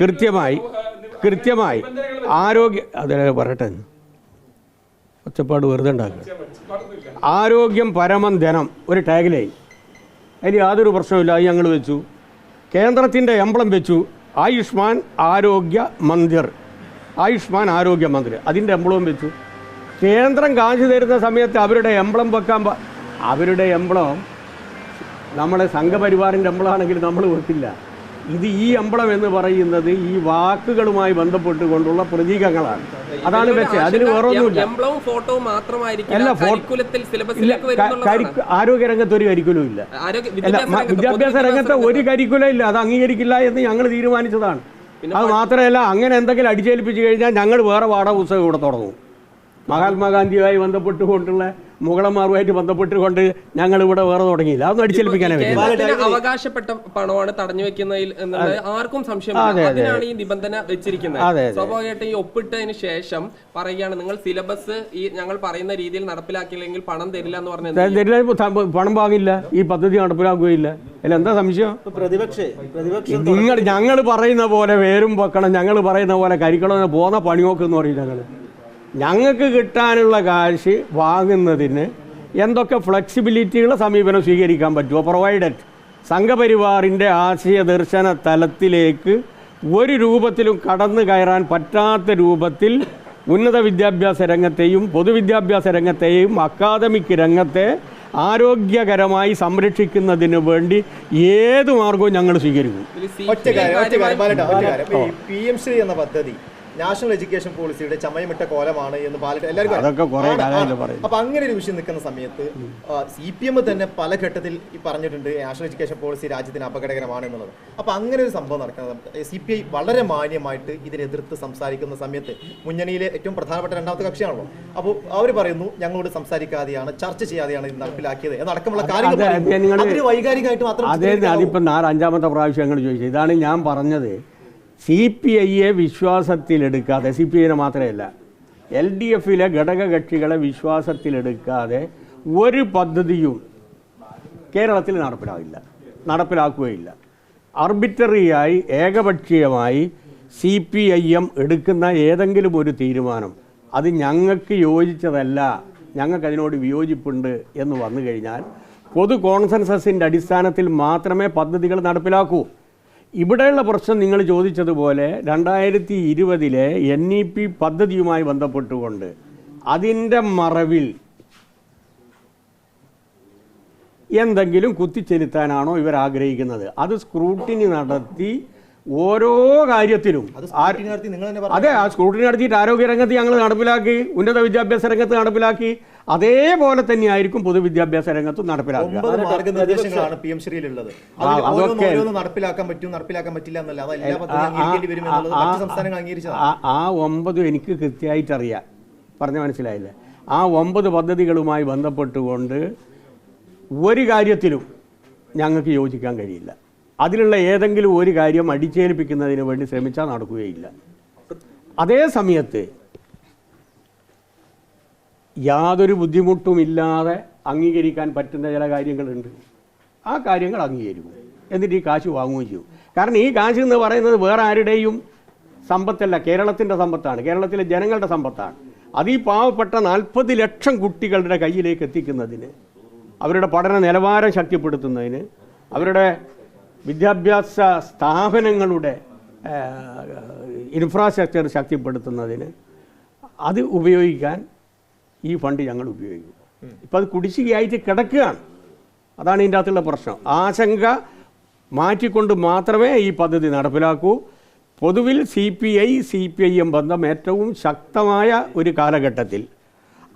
കൃത്യമായി കൃത്യമായി ആരോഗ്യ അതെ പറയട്ടെ. ഒച്ചപ്പാട് വെറുതെ ഉണ്ടാക്കുക. ആരോഗ്യം പരമം ധനം ഒരു ടാഗിലായി. അതിൽ യാതൊരു പ്രശ്നമില്ല അത് ഞങ്ങൾ വെച്ചു. കേന്ദ്രത്തിന്റെ എംബ്ലം വെച്ചു. ആയുഷ്മാൻ ആരോഗ്യ മന്ദിർ. ആയുഷ്മാൻ ആരോഗ്യ മന്ദിർ. അതിന്റെ എംബ്ലവും വെച്ചു. കേന്ദ്രം കാശ് തരുന്ന സമയത്ത് അവരുടെ എംബ്ലം വെക്കാൻ അവരുടെ എംബ്ലം നമ്മളെ സംഘപരിവാറിന്റെ എംബ്ലമാണെങ്കിൽ നമ്മൾ വെക്കില്ല. ഇത് ഈ അമ്പളം എന്ന് പറയുന്നത് ഈ വാക്കുകളുമായി ബന്ധപ്പെട്ടുകൊണ്ടുള്ള പ്രതീകങ്ങളാണ്. അതാണ് പക്ഷേ അതിന് വേറൊന്നുമില്ല. എംബ്ലവും ഫോട്ടോവും അല്ല, മാത്രമായിരിക്കില്ല ഫോ- കരിക്കുലത്തിൽ ഇല്ല സിലബസിലേക്ക് ക- ആരോഗ്യരംഗത്ത് ഒരു കരിക്കുലും ഇല്ല. വിദ്യാഭ്യാസ രംഗത്ത്, ഒരു കരിക്കുലം ഇല്ല. അത് അംഗീകരിക്കില്ല എന്ന് ഞങ്ങൾ തീരുമാനിച്ചതാണ്. അത് മാത്രമല്ല അങ്ങനെ എന്തെങ്കിലും അടിച്ചേൽപ്പിച്ചു കഴിഞ്ഞാൽ ഞങ്ങൾ വേറെ പാഠപുസ്തകം ഇവിടെ തുടങ്ങും. മഹാത്മാഗാന്ധിയുമായി ബന്ധപ്പെട്ടുകൊണ്ടുള്ള മുഗളന്മാരുമായിട്ട് ബന്ധപ്പെട്ടുകൊണ്ട് ഞങ്ങൾ ഇവിടെ വേറെ തുടങ്ങിയില്ല. അതൊന്നും അടിച്ചേൽപ്പിക്കാനേ പറ്റില്ല. അവകാശപ്പെട്ട പണമാണ് തടഞ്ഞു വെക്കുന്നതിൽ ആർക്കും സംശയം അതിനാണ് ഈ നിബന്ധന വെച്ചിരിക്കുന്നത്. സ്വാഭാവികമായിട്ടും ഈ ഒപ്പിട്ടതിന് ശേഷം പറയുകയാണ് നിങ്ങൾ സിലബസ് ഈ ഞങ്ങൾ പറയുന്ന രീതിയിൽ നടപ്പിലാക്കിയില്ലെങ്കിൽ പണം തരില്ല എന്ന് പറഞ്ഞത് പണം വാങ്ങില്ല ഈ പദ്ധതി നടപ്പിലാക്കുകയില്ല. അല്ല എന്താ സംശയം? പ്രതിപക്ഷേ പ്രതിപക്ഷം നിങ്ങൾ ഞങ്ങൾ പറയുന്ന പോലെ വേരും വെക്കണം ഞങ്ങൾ പറയുന്ന പോലെ കരിക്കണം പോന്ന പണിയോക്ക് എന്ന് പറയും ഞങ്ങൾ ഞങ്ങൾക്ക് കിട്ടാനുള്ള കാശ് വാങ്ങുന്നതിന് എന്തൊക്കെ ഫ്ലെക്സിബിലിറ്റിയുള്ള സമീപനം സ്വീകരിക്കാൻ പറ്റുമോ? പ്രൊവൈഡഡ് സംഘപരിവാറിന്റെ ആശയ ദർശന തലത്തിലേക്ക് ഒരു രൂപത്തിലും കടന്നു കയറാൻ പറ്റാത്ത രൂപത്തിൽ ഉന്നത വിദ്യാഭ്യാസ രംഗത്തെയും പൊതുവിദ്യാഭ്യാസ രംഗത്തെയും അക്കാദമിക് രംഗത്തെ ആരോഗ്യകരമായി സംരക്ഷിക്കുന്നതിന് വേണ്ടി ഏത് മാർഗവും ഞങ്ങൾ സ്വീകരിക്കും. പി എം ശ്രീ എന്ന പദ്ധതി നാഷണൽ എഡ്യൂക്കേഷൻ പോളിസിയുടെ ചമയമിട്ട കോലമാണ് എന്ന് ബാലറ്റ് എല്ലാവർക്കും. അപ്പൊ അങ്ങനെ ഒരു വിഷയം നിൽക്കുന്ന സമയത്ത് സി പി എം തന്നെ പല ഘട്ടത്തിൽ ഈ പറഞ്ഞിട്ടുണ്ട് നാഷണൽ എഡ്യൂക്കേഷൻ പോളിസി രാജ്യത്തിന് അപകടകരമാണ് എന്നുള്ളത്. അപ്പൊ അങ്ങനെ ഒരു സംഭവം നടക്കുന്നത് സി പി ഐ വളരെ മാന്യമായിട്ട് ഇതിനെതിർത്ത് സംസാരിക്കുന്ന സമയത്ത് മുന്നണിയിലെ ഏറ്റവും പ്രധാനപ്പെട്ട രണ്ടാമത്തെ കക്ഷിയാണല്ലോ. അപ്പോൾ അവർ പറയുന്നു ഞങ്ങളോട് സംസാരിക്കാതെയാണ് ചർച്ച ചെയ്യാതെയാണ് ഇത് നടപ്പിലാക്കിയത്. എന്നടക്കമുള്ള കാര്യങ്ങൾ വൈകാരികമായിട്ട് മാത്രം അതെ അതിപ്പം അഞ്ചാമത്തെ പ്രാവശ്യം ചോദിച്ചത് ഇതാണ് ഞാൻ പറഞ്ഞത്. സി പി ഐയെ വിശ്വാസത്തിലെടുക്കാതെ സി പി ഐനെ മാത്രമല്ല എൽ ഡി എഫിലെ ഘടകകക്ഷികളെ വിശ്വാസത്തിലെടുക്കാതെ ഒരു പദ്ധതിയും കേരളത്തിൽ നടപ്പിലാവില്ല നടപ്പിലാക്കുകയില്ല. ആർബിറ്ററിയായി ഏകപക്ഷീയമായി സി പി ഐ എം എടുക്കുന്ന ഏതെങ്കിലും ഒരു തീരുമാനം അത് ഞങ്ങൾക്ക് യോജിച്ചതല്ല ഞങ്ങൾക്ക് അതിനോട് വിയോജിപ്പുണ്ട് എന്ന് വന്നു കഴിഞ്ഞാൽ പൊതു കോൺസെൻസസിന്റെ അടിസ്ഥാനത്തിൽ മാത്രമേ പദ്ധതികൾ നടപ്പിലാക്കൂ. ഇവിടെയുള്ള പ്രശ്നം നിങ്ങൾ ചോദിച്ചതുപോലെ രണ്ടായിരത്തി ഇരുപതിലെ എൻ ഇ പി പദ്ധതിയുമായി ബന്ധപ്പെട്ടുകൊണ്ട് അതിന്റെ മറവിൽ എന്തെങ്കിലും കുത്തിച്ചെലുത്താനാണോ ഇവർ ആഗ്രഹിക്കുന്നത്? അത് സ്ക്രൂട്ടിനി നടത്തി ഓരോ കാര്യത്തിലും. അത് ആ- നിങ്ങൾ തന്നെ പറഞ്ഞു. അതെ ആ സ്ക്രൂട്ടിനി നടത്തിയിട്ട് ആരോഗ്യ രംഗത്ത് ഞങ്ങൾ നടപ്പിലാക്കി ഉന്നത വിദ്യാഭ്യാസ രംഗത്ത് നടപ്പിലാക്കി. അതേപോലെ തന്നെയായിരിക്കും പൊതുവിദ്യാഭ്യാസ രംഗത്തും നടപ്പിലാക്കുക. ഒമ്പത് മാർഗനിർദ്ദേശങ്ങളാണ് പി എം ശ്രീയിലുള്ളത്. അതൊക്കെ- നടപ്പിലാക്കാൻ പറ്റും നടപ്പിലാക്കാൻ പറ്റില്ല എന്നല്ല. ആ ഒമ്പത് എനിക്ക് കൃത്യമായിട്ട് അറിയാം പറഞ്ഞ മനസ്സിലായില്ലേ? ആ ഒമ്പത് പദ്ധതികളുമായി ബന്ധപ്പെട്ടുകൊണ്ട് ഒരു കാര്യത്തിലും ഞങ്ങൾക്ക് യോജിക്കാൻ കഴിയില്ല. അതിലുള്ള ഏതെങ്കിലും ഒരു കാര്യം അടിച്ചേൽപ്പിക്കുന്നതിന് വേണ്ടി ശ്രമിച്ചാൽ നടക്കുകയില്ല. അതേ സമയത്ത് യാതൊരു ബുദ്ധിമുട്ടുമില്ലാതെ അംഗീകരിക്കാൻ പറ്റുന്ന ചില കാര്യങ്ങളുണ്ട്. ആ കാര്യങ്ങൾ അംഗീകരിക്കും. എന്നിട്ട് ഈ കാശ് വാങ്ങുകയും ചെയ്യും. കാരണം ഈ കാശ് എന്ന് പറയുന്നത് വേറെ ആരുടെയും സമ്പത്തല്ല. കേരളത്തിന്റെ സമ്പത്താണ്. കേരളത്തിലെ ജനങ്ങളുടെ സമ്പത്താണ്. അത് ഈ പാവപ്പെട്ട നാൽപ്പത് ലക്ഷം കുട്ടികളുടെ കയ്യിലേക്ക് എത്തിക്കുന്നതിന് അവരുടെ പഠന നിലവാരം ശക്തിപ്പെടുത്തുന്നതിന് അവരുടെ വിദ്യാഭ്യാസ സ്ഥാപനങ്ങളുടെ ഇൻഫ്രാസ്ട്രക്ചർ ശക്തിപ്പെടുത്തുന്നതിന് അത് ഉപയോഗിക്കാൻ ഈ ഫണ്ട് ഞങ്ങൾ ഉപയോഗിക്കും. ഇപ്പം അത് കുടിശ്ശികയായിട്ട് കിടക്കുകയാണ്. അതാണ് ഇതിന്റെ അകത്തുള്ള പ്രശ്നം. ആശങ്ക മാറ്റിക്കൊണ്ട് മാത്രമേ ഈ പദ്ധതി നടപ്പിലാക്കൂ. പൊതുവിൽ C P I C P I M ബന്ധം ഏറ്റവും ശക്തമായ ഒരു കാലഘട്ടത്തിൽ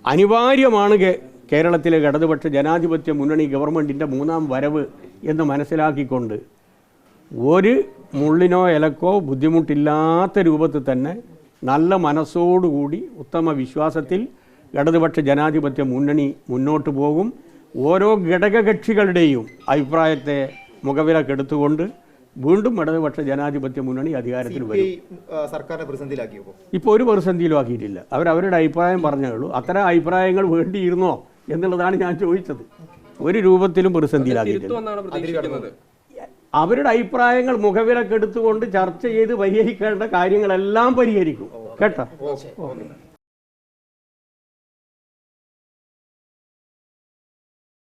അനിവാര്യമാണ് കേരളത്തിലെ ഇടതുപക്ഷ ജനാധിപത്യ മുന്നണി ഗവൺമെന്റിന്റെ മൂന്നാം വരവ് എന്ന് മനസ്സിലാക്കിക്കൊണ്ട് ഒരു മുള്ളിനോ ഇലക്കോ ബുദ്ധിമുട്ടില്ലാത്ത രൂപത്തിൽ തന്നെ നല്ല മനസ്സോടുകൂടി ഉത്തമ വിശ്വാസത്തിൽ ഇടതുപക്ഷ ജനാധിപത്യ മുന്നണി മുന്നോട്ട് പോകും. ഓരോ ഘടകകക്ഷികളുടെയും അഭിപ്രായത്തെ മുഖവിലക്കെടുത്തുകൊണ്ട് വീണ്ടും ഇടതുപക്ഷ ജനാധിപത്യ മുന്നണി അധികാരത്തിൽ വരും. സർക്കാരിന്റെ സർക്കാരിനെ പ്രതിസന്ധിയിലാക്കിയപ്പോൾ ഇപ്പോൾ ഒരു പ്രതിസന്ധിയിലും ആക്കിയിട്ടില്ല. അവർ അവരുടെ അഭിപ്രായം പറഞ്ഞേ ഉള്ളൂ അത്തരം അഭിപ്രായങ്ങൾ വേണ്ടിയിരുന്നോ എന്നുള്ളതാണ് ഞാൻ ചോദിച്ചത്. ഒരു രൂപത്തിലും പ്രതിസന്ധിയിലാക്കിയിട്ടില്ല. അവരുടെ അഭിപ്രായങ്ങൾ മുഖവിലക്കെടുത്തുകൊണ്ട് ചർച്ച ചെയ്ത് പരിഹരിക്കേണ്ട കാര്യങ്ങളെല്ലാം പരിഹരിക്കും. കേട്ടോ?